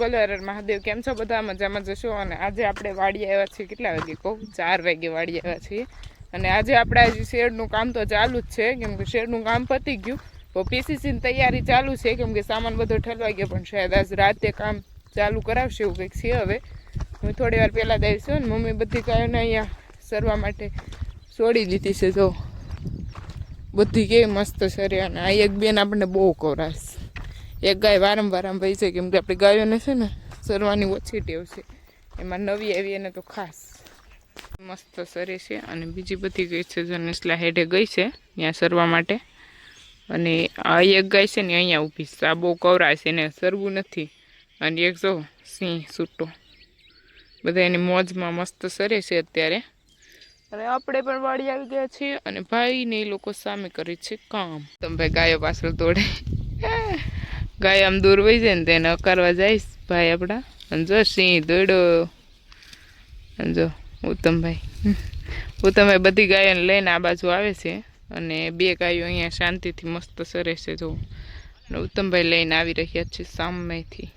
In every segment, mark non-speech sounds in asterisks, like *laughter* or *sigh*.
મંગલ મહાદેવ કેમ છો? બધા મજામાં જશો? અને આજે આપણે વાડી આવ્યા છીએ. કેટલા વાગે કહું? ચાર વાગે વાડી આવ્યા છીએ. અને આજે આપણે હજી શેડનું કામ તો ચાલુ જ છે. કેમ કે શેડનું કામ પતી ગયું. તો પીસીસીની તૈયારી ચાલુ છે. કેમ કે સામાન બધો ઠલવાઈ ગયો, પણ શાયદ આજ રાતે કામ ચાલુ કરાવશે એવું કંઈક છે હવે. હું થોડી વાર પહેલાં જ આવીશું ને મમ્મી બધી કાંઈને અહીંયા સરવા માટે છોડી દીધી છે. જો બધી કેવી મસ્ત સરે અને આ એક બેન આપણને બહુ કવરાશ એક ગાય વારંવાર ભાઈ છે કેમ કે આપણે ગાયોને છે ને સરવાની ઓછી ટેવ છે. એમાં નવી આવી એને તો ખાસ. મસ્ત સરે છે અને બીજી બધી ગઈ છે જો નેસલા હેડે ગઈ છે, ત્યાં સરવા માટે. અને આ એક ગાય છે ને અહીંયા ઊભી છે. આ બહુ કવરાય છે, એને સરવું નથી. અને એક જો સિંહ સૂટો બધા એની મોજમાં મસ્ત સરે છે અત્યારે. અને આપણે પણ વાડી આવી ગયા છીએ અને ભાઈને એ લોકો સામે કરે છે કામ. તમે ભાઈ ગાયો પાછળ દોડે. ગાય આમ દૂર વહી જાય ને તેને અકારવા જઈશ ભાઈ આપણા. જો સિંહ દોડ્યો અને જો ઉત્તમભાઈ. ઉત્તમભાઈ બધી ગાયોને લઈને આ બાજુ આવે છે. અને બે ગાયો અહીંયા શાંતિથી મસ્ત સરે છે જો. અને ઉત્તમભાઈ લઈને આવી રહ્યા છે સામેથી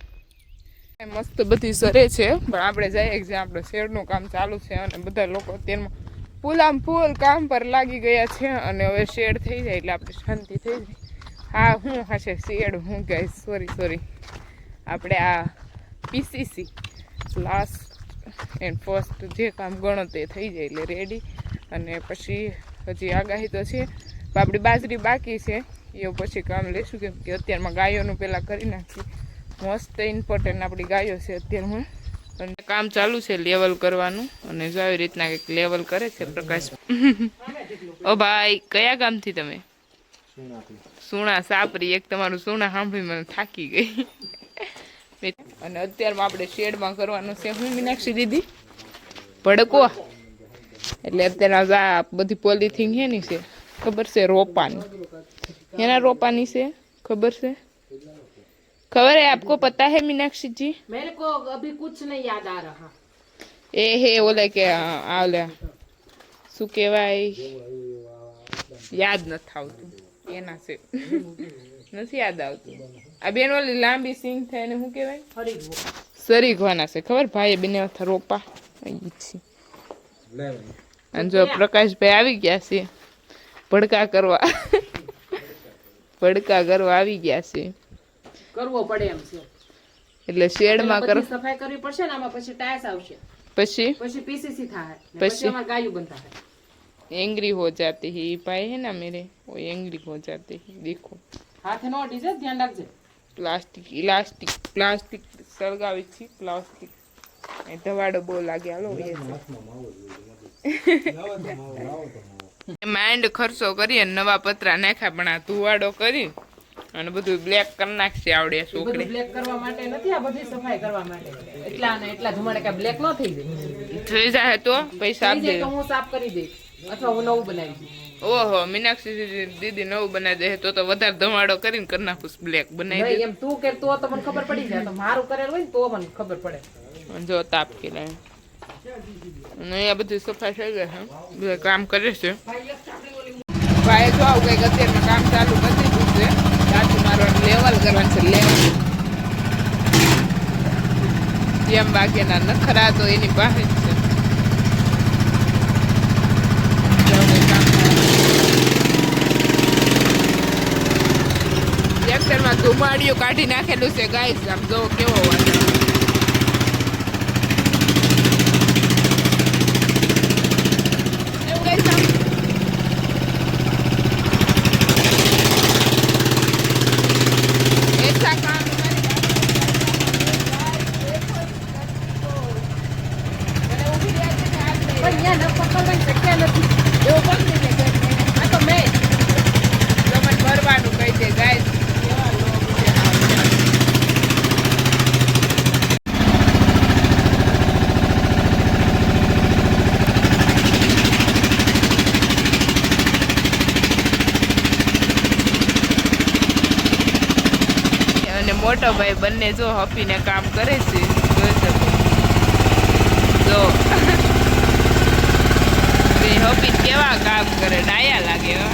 મસ્ત બધી સરે છે. પણ આપણે જઈએ જ્યાં આપણે શેડનું કામ ચાલુ છે અને બધા લોકો તેમાં ફૂલ આમ ફૂલ કામ પર લાગી ગયા છે. અને હવે શેડ થઈ જાય એટલે આપણે શાંતિ થઈ જાય. હા, હું હશે? શેડ હું કહે સોરી સોરી આપણે આ પીસીસી લાસ્ટ એન્ડ ફર્સ્ટ જે કામ ગણો તે થઈ જાય એટલે રેડી અને પછી હજી આગાહી તો છે, પણ આપણી બાજરી બાકી છે. એ પછી કામ લેશું, કેમ કે અત્યારમાં ગાયોનું પહેલાં કરી નાખીએ. મસ્ત ઇમ્પોર્ટન્ટ આપણી ગાયો છે અત્યારમાં અને કામ ચાલુ છે લેવલ કરવાનું, અને જો આવી રીતના કંઈક લેવલ કરે છે પ્રકાશ. *laughs* ઓ ભાઈ, કયા ગામથી તમે? સુણા સાપરી એક તમારું સુણા સાંભળી મને થાકી ગઈ અને અત્યારમાં આપણે શેડમાં કરવાનું છે હું મીનાક્ષી દીદી ભડકો એટલે અત્યારે આ બધી પોલિથીન છે ની છે ખબર છે રોપાની એના રોપાની છે ખબર છે खबर है आपको पता है मीनाक्षी जी मेरे को अभी कुछ नहीं याद आ रहा એ હે ઓલે કે આ આ ઓલે શું કહેવાય યાદ નથી આવતું એના છે. નથી યાદ આવતું. આ બેન ઓલી લાંબી સિંગ થાય ને શું કહેવાય? સરી ઘવાના છે ખબર? ભાઈ બેને રોપા. છે. અને જો પ્રકાશભાઈ આવી ગયા છે ભડકા કરવા. ભડકા કરવા આવી ગયા છે. કરવો પડે એમ છે. એટલે શેડમાં કર બધી સફાઈ કરવી પડશે ને આમાં પછી ટાયસ આવશે. પછી? પછી પીસીસી થાય. પછી? પછી? ગાયું બનતા થાય एंग्री हो जाते हैं ये भाई है ना मेरे वो एंग्री हो जाते हैं देखो હાથે નો અડી જાય ધ્યાન રાખજે પ્લાસ્ટિક ઇલાસ્ટિક પ્લાસ્ટિક સળગાવી છે પ્લાસ્ટિક એ ધવાડો બહુ લાગે હાલો *laughs* માઇન્ડ ખર્ચો કરી અને નવા પતરા નાખ્યા પણ આ ધુવાડો કરી અને બધું બ્લેક કરી નાખશે આવડે એ બધું છોકરી બ્લેક કરવા માટે નથી આ બધી સફાઈ કરવા માટે એટલા ને એટલા ધુમાડે કે બ્લેક ન થઈ જાય થઈ જાય તો પૈસા થઈ આપી જાય દે તો હું સાફ કરી દઈશ અથવા હું નવું બનાવી ઓહો મીનાક્ષી દીદી નવું બનાવી દે. તો તો વધારે ધમાડો કરીને કરી નાખું બ્લેક બનાવી દે. એમ તું કે તો તો મને ખબર પડી જાય. તો મારું કરેલું હોય ને તો મને ખબર પડે. જો તાપ અને અહીંયા બધી સફાઈ થઈ ગઈ છે બધા કામ કરે છે. ભાઈ જો આવું કંઈક અત્યારમાં કામ ચાલુ કરી દીધું છે. સાચું મારવાનું લેવલ કરવાનું છે લેવલ. જેમ બાકીના નખરા તો એની પાસે જ છે જો કંઈ કામ ચાલુ. ટ્રેક્ટરમાં કાઢી નાખેલું છે ગાઈસ આમ જો કેવો વાંધો મોટો ભાઈ બંને જો હપીને કામ કરે છે, જોઈ શકો જો *laughs* હપીને કેવા કામ કરે ડાયા લાગે, હો.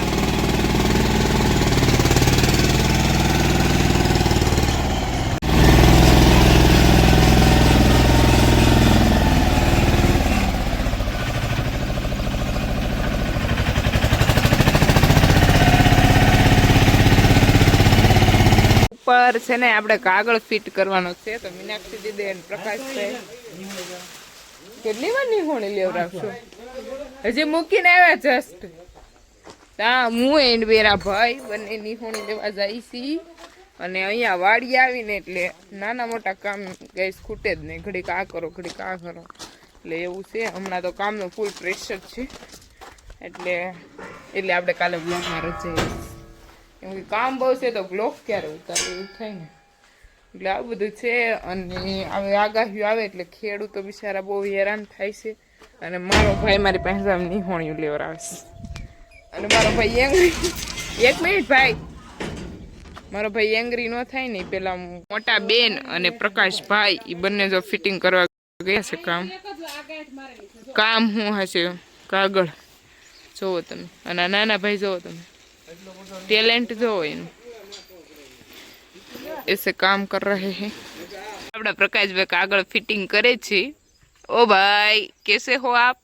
ઉપર છે ને, આપણે કાગળ ફિટ કરવાનો છે, તો મીનાક્ષી દીદી અને પ્રકાશભાઈ કેટલી વાર નિહોણી લેવડાવશો? હજી મૂકીને આવ્યા જસ્ટ તા હું એન્ડ બેરા ભાઈ બંને નિહોણી લેવા જાય છી. અને અહીંયા વાડી આવીને એટલે નાના મોટા કામ ગઈ ખૂટે જ નહીં. ઘડીક આ કરો, ઘડીક આ કરો. એટલે એવું છે. હમણાં તો કામનું ફૂલ પ્રેશર છે. એટલે એટલે આપણે કાલે બ્લોગમાં રજાઈએ કેમ કે કામ બહુ છે તો બ્લોક ક્યારે ઉતારે એવું થાય ને. એટલે આ બધું છે અને હવે આગાહીઓ આવે એટલે ખેડૂતો બિચારા બહુ હેરાન થાય છે. અને મારો ભાઈ મારી પાસે આમ નિહોણિયું લેવડાવે છે. અને મારો ભાઈ એંગ્રી એક મિનિટ ભાઈ. મારો ભાઈ એંગ્રી ન થાય ને પેલા મોટા બેન અને પ્રકાશભાઈ એ બંને જો ફિટિંગ કરવા ગયા છે કામ. કામ શું હશે? કાગળ. જોવો તમે. અને નાના ભાઈ જોવો તમે. ટેલેન્ટ જો એનું એસે કામ કર રહે હે આપણા પ્રકાશભાઈ કાગળ ફિટિંગ કરે છે. ઓ ભાઈ કેસે હો આપ?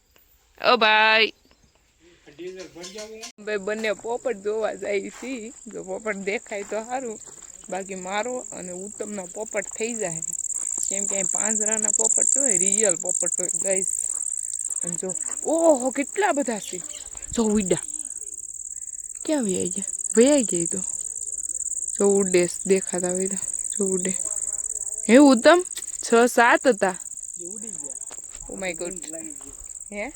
ઓ ભાઈ. ભાઈ બંને પોપટ જોવા જાય છે. જો પોપટ દેખાય તો સારું બાકી મારો અને ઉત્તમનો પોપટ થઈ જાય. કેમ કે પાંજરાના પોપટ હોય રિયલ પોપટ હોય ગઈશ અને જો ઓહો કેટલા બધા છે. જો ઉડા ક્યાં વૈયા ગયા? વૈયા ગઈ તો. જો ઉડે દેખાતા હોય તો. જો ઉડે હે ઉત્તમ? છ, સાત હતા. ઓ માય ગોડ હે?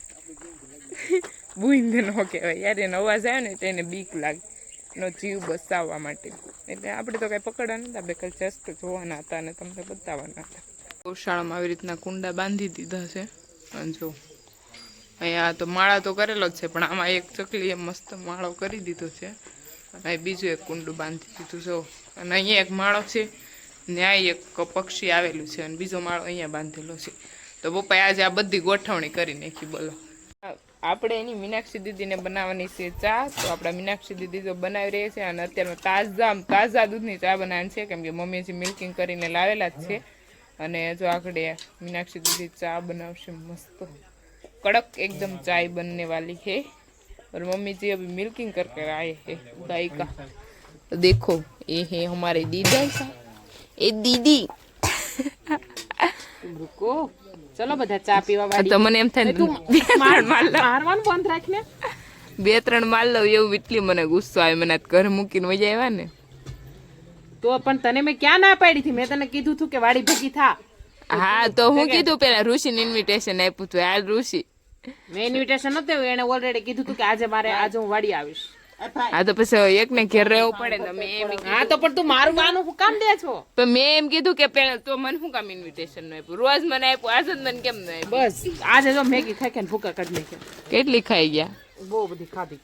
બુઈંદ નો કહેવાય. યાર, એનો અવાજ આવે ને તેને બીક લાગે. એનો જીવ બચાવવા માટે. એટલે આપણે તો કાંઈ પકડવા નતા બે કાલ જસ્ટ જોવાના હતા અને તમને બતાવવાના હતા. ગૌશાળામાં આવી રીતના કુંડા બાંધી દીધા છે. અને જો અહીંયા તો માળા તો કરેલો જ છે, પણ આમાં એક ચકલીએ મસ્ત માળો કરી દીધો છે. અને બીજું એક કુંડું બાંધી દીધું જો અને અહીંયા એક માળો છે ન્યાય એક પક્ષી આવેલું છે, અને બીજો માળો અહીંયા બાંધેલો છે. તો પપ્પાએ આજે આ બધી ગોઠવણી કરી નાખી, બોલો. આપણે એની મીનાક્ષી દીદીને બનાવવાની છે ચા, તો આપણા મીનાક્ષી દીદી જો બનાવી રહી છે, અને અત્યારે તાજા તાજા દૂધની ચા બનાવવાની છે, કેમ કે મમ્મીએ જે મિલ્કિંગ કરીને લાવેલા જ છે. અને જો આગળ મીનાક્ષી દીદી ચા બનાવશે મસ્ત. कड़क एकदम चाय बनने वाली है और मम्मी जी अभी मिल्किंग करके आए हैं गाय का तो देखो ये है हमारे दीदा साहब ए दीदी રૂકો ચલો બધા ચા પીવા વાળી તો મને એમ થાય ને બે ત્રણ માલ લઉં. મારવાનું બંધ રાખ ને બે ત્રણ માલ લઉં એવું એટલી મને ગુસ્સો આવે મને આજ ઘરે મૂકીને મજા આવ્યા ને તો પણ તને મેં ક્યાં ના પાડી હતી મેં તને કીધું હતું કે વાડી ભેગી થા હા તો હું કીધું પેલા ઋષિને ઇન્વિટેશન આપ્યું હતું આ ઋષિ. મેં ઇન્વિટેશન નતું આવ્યું એને ઓલરેડી કીધું હતું કે આજે મારે આજે હું વાડી આવીશ. હા તો પછી એક ને ઘેર રહેવું પડે તો મેં એમ હા તો પણ તું મારું માનું હું કામ દે છો? તો મેં એમ કીધું કે પેલા તો મને શું કામ ઇન્વિટેશનનું આપ્યું? રોજ મને આપ્યું આજ મને કેમ ન આપ્યું? બસ આજે જો મેગી ખાઈ કે ભૂકા કાઢી નાખ્યા. કેટલી ખાઈ ગયા? બહુ બધી ખાધી.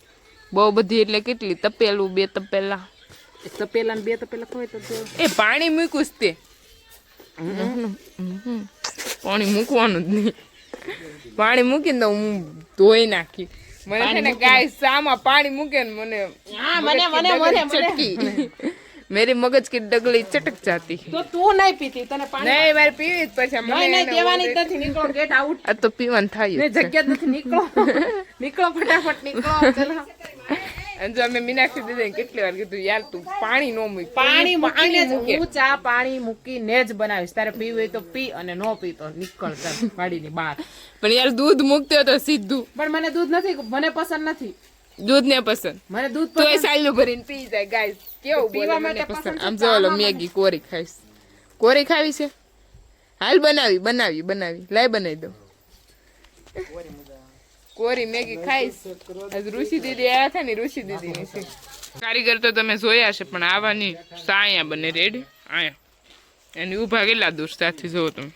બહુ બધી એટલે કેટલી? તપેલું બે તપેલા. તપેલા ને બે તપેલા ખવાય તો એ પાણી મૂક્યું તે. પાણી મૂકવાનું જ નહીં. પાણી મૂકીને તો હું ધોઈ નાખી. મને છે ને ગાય સામા પાણી મૂકે ને મને મને મને મને ચટકી. મેરી મગજ કી ડગલી ચટક જાતી. તો તું નહીં પીતી તને પાણી નહીં મારે પીવી જ પછી મને નહીં દેવાની નથી નીકળો ગેટ આઉટ આ તો પીવાનું થાય ને જગ્યા નથી નીકળો. *laughs* નીકળો ફટાફટ નીકળો ચલો. *laughs* અને અમે મીનાક્ષી દીદી કેટલી વાર કીધું યાર તું પાણી નો મૂક. પાણી મૂકીને જ હું ચા પાણી મૂકીને જ બનાવીશ. તારે પીવું હોય તો પી અને નો પી તો નીકળ ચાલ વાડીની બહાર. પણ યાર દૂધ મૂકતો તો સીધું. પણ મને દૂધ નથી મને પસંદ નથી. દૂધ ને પસંદ. મને દૂધ તો સાયલું ભરીને પી જાય. ગાય કેવું પીવા માટે પસંદ? આમ જો ઓલો મેગી કોરી ખાઈશ. કોરી ખાવી છે? હાલ બનાવી બનાવી બનાવી. લાય બનાવી દો કોરી મેગી ખાઈશ. આજ ઋષિ દીદી આવ્યા હતા ને ઋષિ દીદી ની છે. કારીગર તો તમે જોયા છે પણ આવાની સાયા બને રેડી? આયા એની ઊભા કેટલા દૂર સાથે જોવો તમે?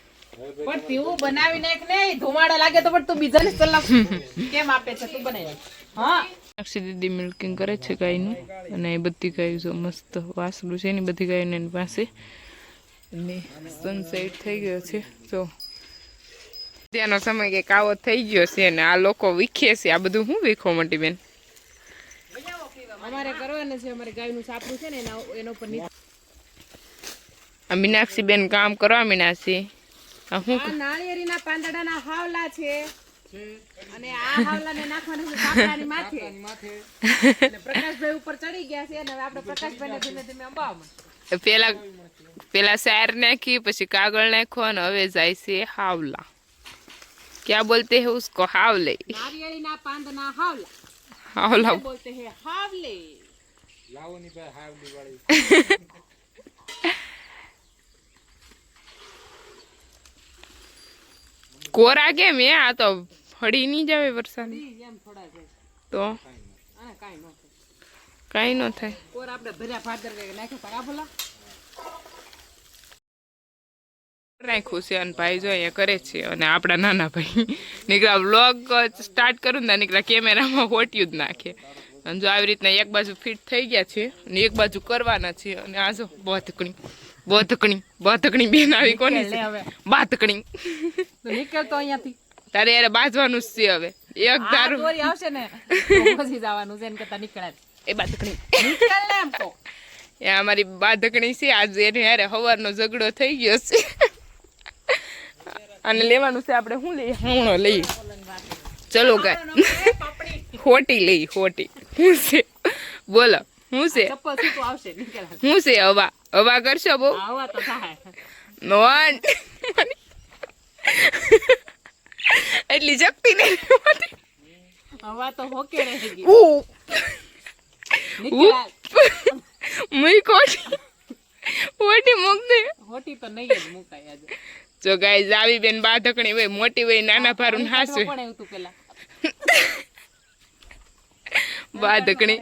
પણ પીવું બનાવી નાખ ને ધુમાડા લાગે તો પણ તું બીજાને સલાહ *laughs* કેમ આપે છે તું બનાવી હા. અક્ષી દીદી મિલ્કિંગ કરે છે ગાયનું અને એ બધી ગાયો જો મસ્ત વાસડું છે એની બધી ગાયોને એની પાસે. અને સનસેટ થઈ ગયો છે. જો ત્યાંનો સમય કંઈક આવો થઈ ગયો છે અને આ લોકો વીખે છે. આ બધું શું વીખો મોટી બેન? અમારે કરવાનું છે અમારે ગાયનું સાપડું છે ને એના એના મીનાક્ષી બેન કામ કરવા મીનાક્ષી આ નાળિયેરીના પાંદડાના હાવલા છે. અને આ હાવલાને નાખવાનું છે સાપડાની માથે. પ્રકાશભાઈ ઉપર ચડી ગયા છે અને આપણે પ્રકાશભાઈને ધીમે ધીમે અંબાવમાં પેલા પેલા સાર નાખી પછી કાગળ નાખો અને હવે જાય છે હાવલા. ક્યાં બોલતે હે ઉસકો હાવલે નારિયેળીના પાંદના હાવલા હાવલા બોલતે હે હાવલે કોરા કેમ હે આ તો ફળી નહીં જાવે વરસાદ ઈ એમ થોડા છે તો અને કાંઈ ન થાય કાંઈ ન થાય કોર આપણે ભર્યા ભાદર કે નાખ્યો પરા ભલા નાખ્યું છે અને ભાઈ જો અહીંયા કરે છે અને આપણા નાના ભાઈ. નીકળા વ્લોગ સ્ટાર્ટ કરું ને નીકળા કેમેરામાં હોટ્યું જ નાખે. અને જો આવી રીતના એક બાજુ ફિટ થઈ ગયા છે અને એક બાજુ કરવાના છે. અને આ જો બોધકણી બોધકણી બોધકણી બેન આવી કોની છે? હવે. બાધકણી નીકળ તો અહીંયાથી. તારે યાર બાજવાનું જ છે હવે. એક દોરી આવશે ને પછી જવાનું છે એને કરતા નીકળે. એ બાતકણી. નીકળ ને એમ તો. એ અમારી બાધકણી છે. આજે એને યારે હવારનો ઝઘડો થઈ ગયો છે. અને લેવાનું છે આપણે શું લઈએ? હમણો લઈએ. ચલો ગાય. હોટી લઈ હોટી. શું છે? બોલો શું છે? શું છે હવા? હવા કરશો બહુ? નોન. એટલી જગતી નહીં હવા તો હોકે રહી મુઈ કોટી હોટી મૂકતી હોટી તો નહીં જ મુકાય આજે. જો ગાઈઝ આવી બેન બાધકણી હોય મોટી હોય નાના ભારું હાસવે બાધકણી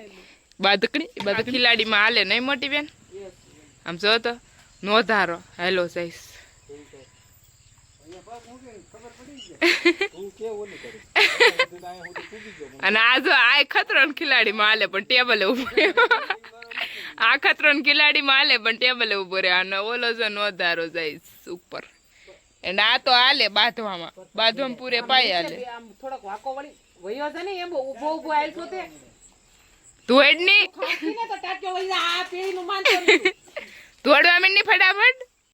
બાધકણી બધા ખિલાડીમાં હાલે નહીં મોટી બેન? આમ જો તો નો ધારો. હેલો સાઈસ અને આ જો આ ખતરોન ખિલાડીમાં હાલે પણ ટેબલે ઊભો રહ્યો. આ ખતરોન ખિલાડીમાં હાલે પણ ટેબલે ઊભો રહ્યો. અને ઓલો જો નો ધારો જાય ઉપર. અને આ તો આલે બાંધવામાં. બાંધવામાં પૂરે પાય આલે આમ થોડોક વાકો વળી વયો છે ને એમ ઊભો ઊભો આયલ તો. તે ની ખાંસી ને તો ટાટ્યો વળી આ પેલી નું માન *laughs* તોડવા માંડી ફટાફટ.